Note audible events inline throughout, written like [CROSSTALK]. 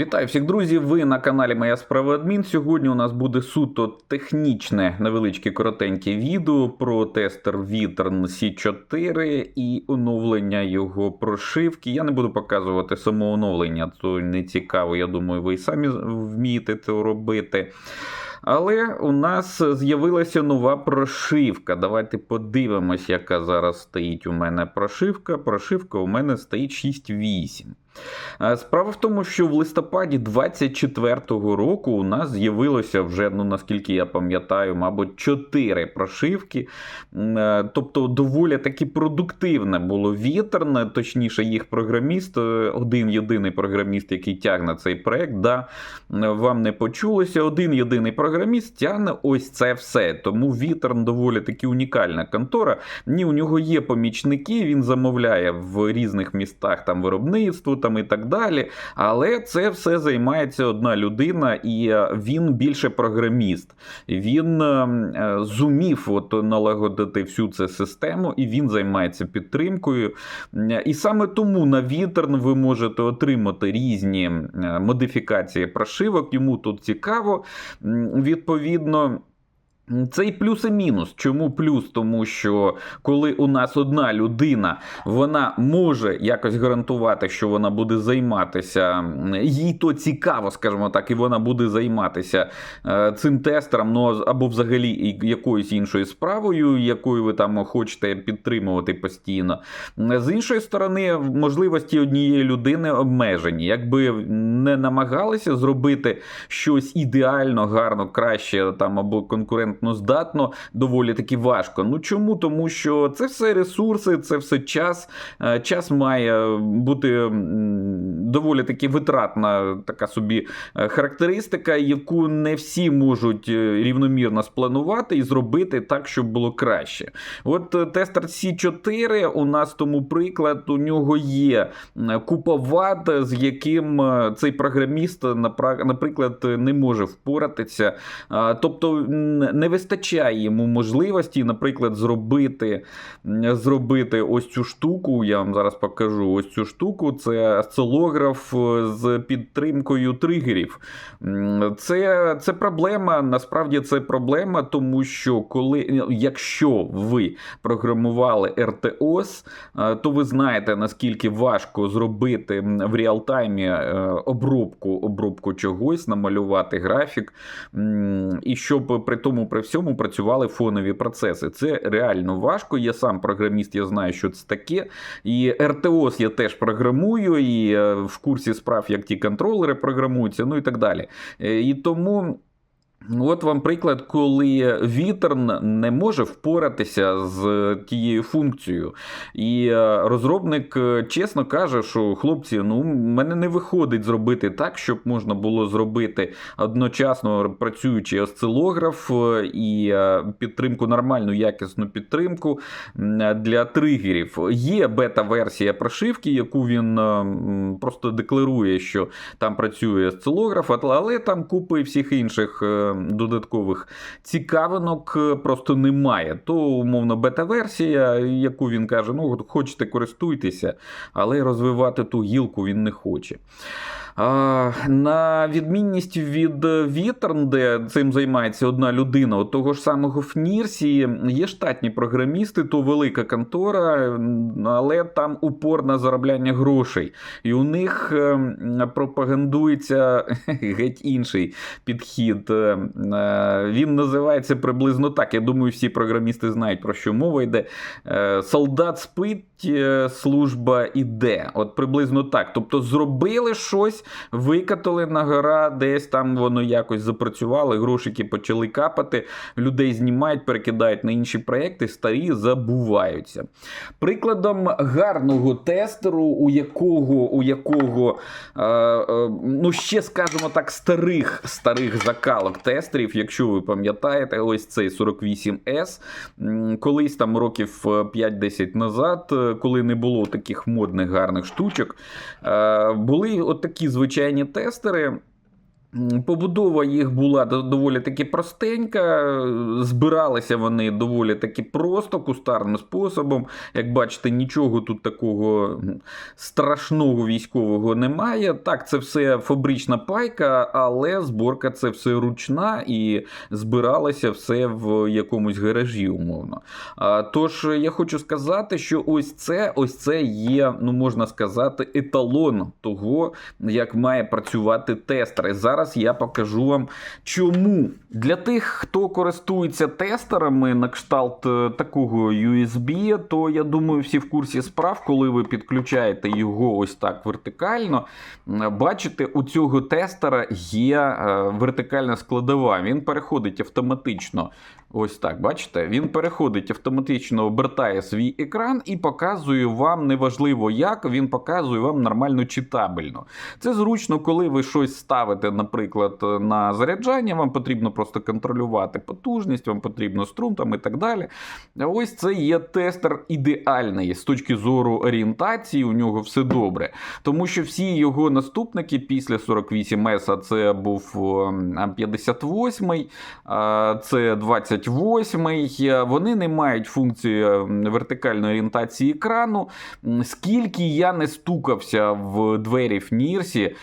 Вітаю всіх друзів! Ви на каналі Моя справа адмін. Сьогодні у нас буде суто технічне невеличке коротеньке відео про тестер Vittern C4 і оновлення його прошивки. Я не буду показувати само оновлення, то не цікаво. Я думаю, ви і самі вмієте це робити. Але у нас з'явилася нова прошивка. Давайте подивимось, яка зараз стоїть у мене прошивка. Прошивка у мене стоїть 6.8. Е, Справа в тому, що в листопаді 24-го року у нас з'явилося вже, ну наскільки я пам'ятаю, мабуть, 4 прошивки. Е, Тобто доволі таки продуктивне було вітерне, точніше, їх програміст, е, один єдиний програміст, який тягне цей проект. Да, вам не почулося, один єдиний програміст тягне ось це все. Тому Вітерн доволі таки унікальна контора. Ні, у нього є помічники, він замовляє в різних містах там виробництво там і так далі. Але це все займається одна людина, і е, він більше програміст. Він е, е, зумів от налагодити всю цю систему, і він займається підтримкою. І саме тому на Вітерн ви можете отримати різні модифікації прошивок. Йому тут цікаво. Відповідно. Це і плюс і мінус. Чому плюс? Тому що коли у нас одна людина, вона може якось гарантувати, що вона буде займатися, їй то цікаво, скажімо так, і вона буде займатися е, цим тестером, ну або взагалі якоюсь іншою справою, якою ви там хочете підтримувати постійно. З іншої сторони, можливості однієї людини обмежені. Якби не намагалися зробити щось ідеально, гарно, краще там або конкурентно здатно, доволі таки важко. Ну чому? Тому що це все ресурси, це все час. Е, Час має бути доволі таки витратна така собі е, характеристика, яку не всі можуть е, рівномірно спланувати і зробити так, щоб було краще. От тестер C4 у нас тому приклад, у нього є купа вад, з яким цей програміст, наприклад, не може впоратися. Тобто не вистачає йому можливості, наприклад, зробити, зробити ось цю штуку. Я вам зараз покажу ось цю штуку. Це осцилограф е, з підтримкою тригерів. Це, це проблема. Насправді це проблема, тому що коли, якщо ви програмували RTOS, е, то ви знаєте, наскільки важко зробити в реалтаймі е, обробку, обробку чогось, намалювати графік, і щоб при тому при всьому працювали фонові процеси. Це реально важко. Я сам програміст, я знаю, що це таке. І РТОС я теж програмую, і е, в курсі справ, як ті контролери програмуються, ну і так далі. Е, І тому. От вам приклад, коли Вітерн не може впоратися з тією функцією. І е, розробник е, чесно каже, що хлопці, ну мене не виходить зробити так, щоб можна було зробити одночасно працюючий осцилограф е, і підтримку, нормальну якісну підтримку для тригерів. Є бета-версія прошивки, яку він просто декларує, що там працює осцилограф, але там купи всіх інших додаткових цікавинок е, просто немає. То, умовно, бета-версія, яку він каже: ну, хочете користуйтеся, але розвивати ту гілку він не хоче. На відмінність від Вітерн, де цим займається одна людина, от того ж самого в Нірсі є штатні програмісти, то велика контора, але там упор на заробляння грошей. І у них е, пропагандується [LAUGHS] геть інший підхід. Е, е, Він називається приблизно так. Я думаю, всі програмісти знають, про що мова йде. Е, Солдат спить, служба іде. От приблизно так. Тобто зробили щось, викатали на гора, десь там воно якось запрацювало, грошики почали капати, людей знімають, перекидають на інші проекти, старі забуваються. Прикладом гарного тестеру, у якого, у якого е, е, ну ще скажімо так, старих старих закалок тестерів, якщо ви пам'ятаєте, ось цей 48S, колись там років е, 5-10 назад, е, коли не було таких модних гарних штучок, е, були от такі звичайні тестери. Побудова їх була доволі таки простенька, збиралися вони доволі таки просто, кустарним способом. Як бачите, нічого тут такого страшного військового немає. Так, це все фабрична пайка, але зборка це все ручна і збиралося все в якомусь гаражі, умовно. Тож я хочу сказати, що ось це, ось це є, ну можна сказати, еталон того, як має працювати тестер. І зараз я покажу вам чому. Для тих, хто користується тестерами на кшталт е, такого USB, то я думаю, всі в курсі справ, коли ви підключаєте його ось так вертикально, бачите, у цього тестера є е, вертикальна складова. Він переходить автоматично. Ось так, бачите, він переходить автоматично, обертає свій екран і показує вам, неважливо як, він показує вам нормально читабельно. Це зручно, коли ви щось ставите, наприклад, на заряджання, вам потрібно просто контролювати потужність, вам потрібно струм там і так далі. Ось це є тестер ідеальний з точки зору орієнтації, у нього все добре. Тому що всі його наступники після 48S, а це був ем, 58 це 28-й. вони не мають функції ем, вертикальної орієнтації екрану. Скільки я не стукався в двері в Нірсі,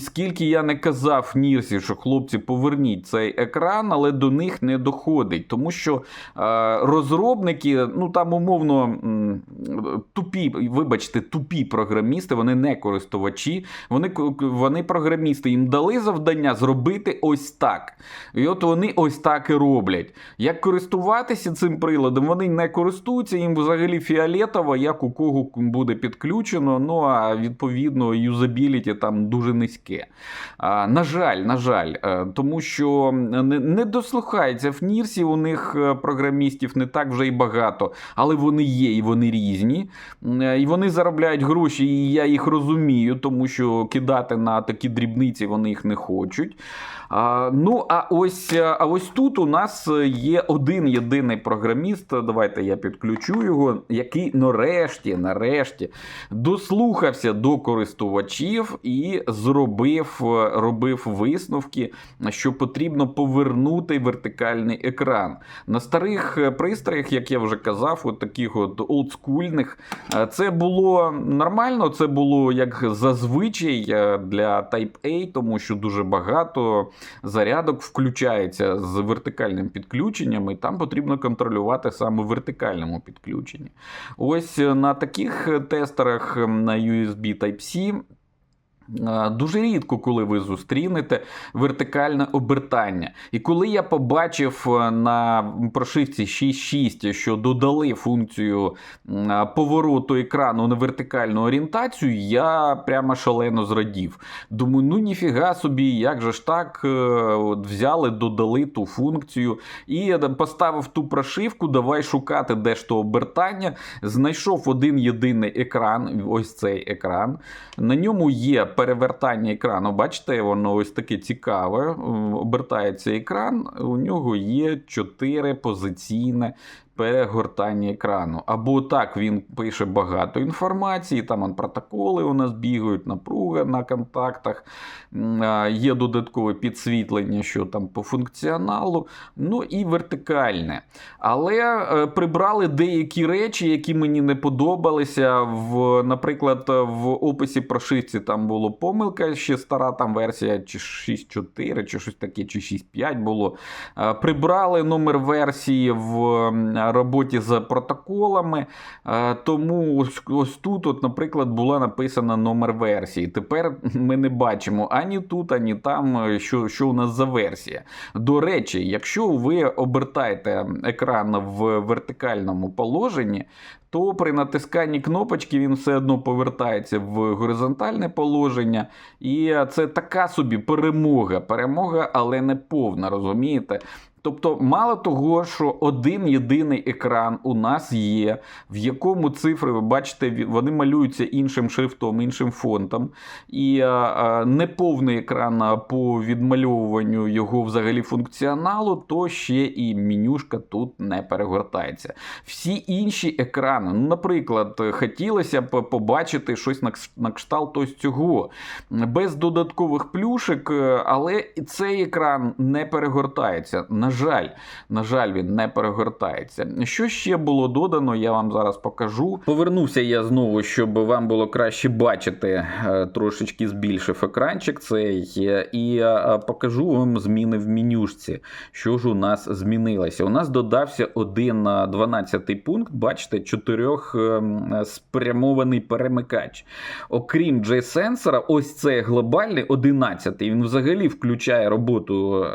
скільки я не казав Нірсі, що хлопці, поверніть цей екран, але до них не доходить. Тому що е, розробники, ну там умовно тупі, вибачте, тупі програмісти, вони не користувачі, вони, вони програмісти, їм дали завдання зробити ось так. І от вони ось так і роблять. Як користуватися цим приладом, вони не користуються, їм взагалі фіолетово, як у кого буде підключено. Ну а відповідно юзабіліті там дуже низьке. А, на жаль, на жаль, е, тому що не, не дослухається в Нірсі, у них е, програмістів не так вже й багато, але вони є і вони різні. Е, І вони заробляють гроші, і я їх розумію, тому що кидати на такі дрібниці вони їх не хочуть. А, ну, а ось, е, а ось тут у нас є один єдиний програміст. Давайте я підключу його, який нарешті, нарешті дослухався до користувачів і зробив е, робив висновки, що потрібно повернути вертикальний екран. На старих е, пристроях, як я вже казав, от таких от олдскульних, е, це було нормально, це було як зазвичай е, для Type A, тому що дуже багато зарядок включається з вертикальним підключенням, і там потрібно контролювати саме вертикальному підключенні. Ось е, на таких е, тестерах на USB Type-C. Дуже рідко, коли ви зустрінете вертикальне обертання. І коли я побачив е, на прошивці 6.6, що додали функцію повороту екрану на вертикальну орієнтацію, я прямо шалено зрадів. Думаю, ну ніфіга собі, як же ж так е, от взяли, додали ту функцію і поставив ту прошивку, давай шукати, де ж то обертання. Знайшов один єдиний екран, ось цей екран. На ньому є перевертання екрану. Бачите, воно ось таке цікаве. Обертається екран, у нього є чотири позиційне перегортання екрану. Або так він пише багато інформації, там протоколи у нас бігають, напруга на контактах, є додаткове підсвітлення, що там по функціоналу, ну і вертикальне. Але е, прибрали деякі речі, які мені не подобалися. В, наприклад, в описі прошивці там було помилка, ще стара там версія, чи 6.4, чи щось таке, чи 6.5 було. Е, Прибрали номер версії в роботі з протоколами. Е, Тому ось, ось тут, от, наприклад, була написана номер версії. Тепер ми не бачимо ані тут, ані там, е, що, що у нас за версія. До речі, якщо ви обертаєте екран в вертикальному положенні, то при натисканні кнопочки він все одно повертається в горизонтальне положення. І це така собі перемога. Перемога, але не повна, розумієте? Тобто, мало того, що один єдиний екран у нас є, в якому цифри, ви бачите, вони малюються іншим шрифтом, іншим фонтом, і а, неповний екран по відмальовуванню його взагалі функціоналу, то ще і менюшка тут не перегортається. Всі інші екрани, ну, наприклад, хотілося б побачити щось на кшталт ось цього, без додаткових плюшек, е, але цей екран не перегортається. На жаль, на жаль, він не перегортається. Що ще було додано, я вам зараз покажу. Повернувся я знову, щоб вам було краще бачити, е, трошечки збільшив екранчик цей, е, і е, покажу вам зміни в менюшці. Що ж у нас змінилося? У нас додався один е, 12 пункт, бачите, чотирьох спрямований перемикач. Окрім J-сенсора, ось це глобальний 11, він взагалі включає роботу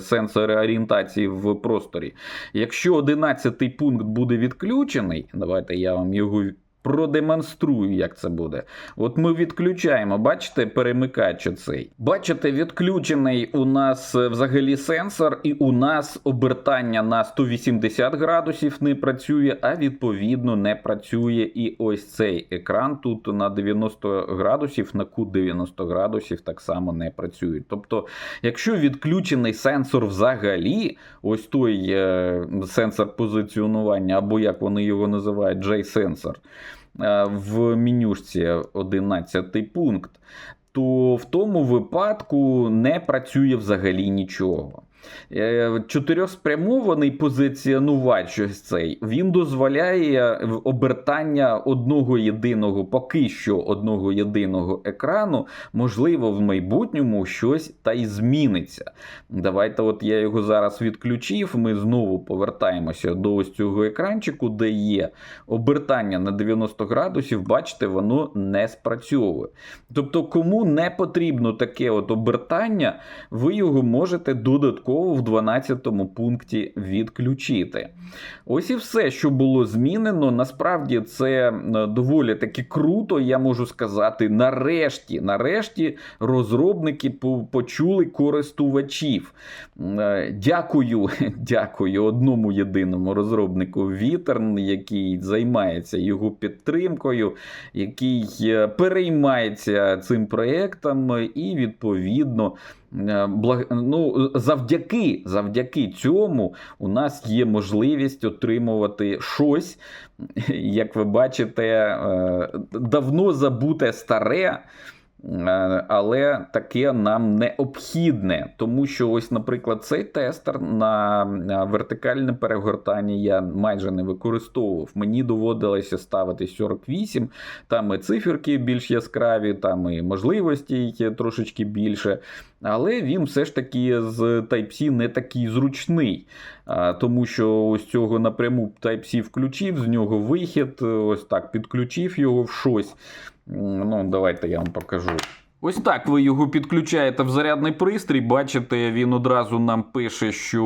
сенсора орієнтації в просторі. Якщо 11 пункт буде відключений, давайте я вам його продемонструю, як це буде. От ми відключаємо, бачите, перемикач оцей. Бачите, відключений у нас е, взагалі сенсор, і у нас обертання на 180 градусів не працює, а відповідно не працює і ось цей екран тут на 90 градусів, на кут 90 градусів так само не працює. Тобто, якщо відключений сенсор взагалі, ось той е, сенсор позиціонування, або як вони його називають, J-сенсор, в менюшці 11 пункт, то в тому випадку не працює взагалі нічого. Е, Чотирьохспрямований позиціонувач ось цей він дозволяє обертання одного єдиного, поки що одного єдиного екрану. Можливо, в майбутньому щось та й зміниться. Давайте, от я його зараз відключив. Ми знову повертаємося до ось цього екранчику, де є обертання на 90 градусів. Бачите, воно не спрацьовує. Тобто, кому не потрібно таке от обертання, ви його можете додатково в 12 пункті відключити. Ось і все, що було змінено. Насправді це е, доволі таки круто, я можу сказати. Нарешті, нарешті розробники почули користувачів. Е, Дякую, [LAUGHS] дякую одному єдиному розробнику Вітерн, який займається його підтримкою, який е, переймається цим проєктом і відповідно. Е. Ну, завдяки, завдяки цьому у нас є можливість отримувати щось, як ви бачите, е, давно забуте старе. Е, Але таке нам необхідне, тому що ось, наприклад, цей тестер на на вертикальне перегортання я майже не використовував. Мені доводилося ставити 48, там і циферки більш яскраві, там і можливості трошечки більше. Але він все ж таки з Type-C не такий зручний, тому що ось цього напряму Type-C включив, з нього вихід, ось так підключив його в щось. Ну, давайте я вам покажу. Ось так ви його підключаєте в зарядний пристрій. Бачите, він одразу нам пише, що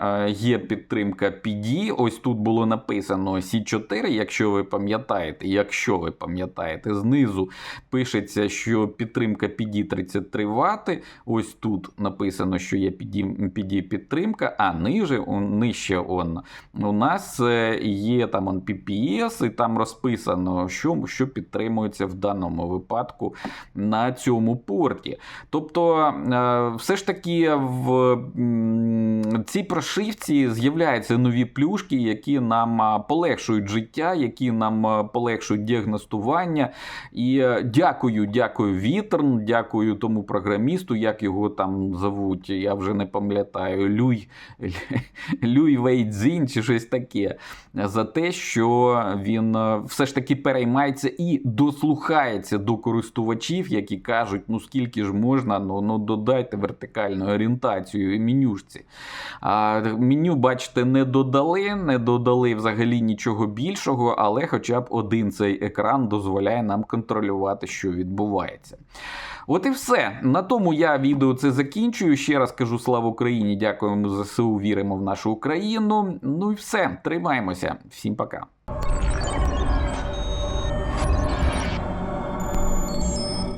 е, є підтримка PD. Ось тут було написано C4, якщо ви пам'ятаєте. Якщо ви пам'ятаєте, знизу пишеться, що підтримка PD 33 Вт. Ось тут написано, що є PD, підтримка, а ниже, нижче он, у нас е, є там он PPS, і там розписано, що, що підтримується в даному випадку на цьому порті. Тобто, е, все ж таки в цій прошивці з'являються нові плюшки, які нам полегшують життя, які нам полегшують діагностування. І е, дякую, дякую Вітерн, дякую тому програмісту, як його там зовуть, я вже не пам'ятаю, Люй, [LAUGHS] Люй Вейдзін чи щось таке, за те, що він е, все ж таки переймається і дослухається до користувачів, які кажуть, ну скільки ж можна, ну, ну додайте вертикальну орієнтацію менюшці. А меню, бачите, не додали, не додали взагалі нічого більшого, але хоча б один цей екран дозволяє нам контролювати, що відбувається. От і все. На тому я відео це закінчую. Ще раз кажу слава Україні! Дякуємо за ЗСУ, віримо в нашу Україну. Ну і все, тримаємося. Всім пока.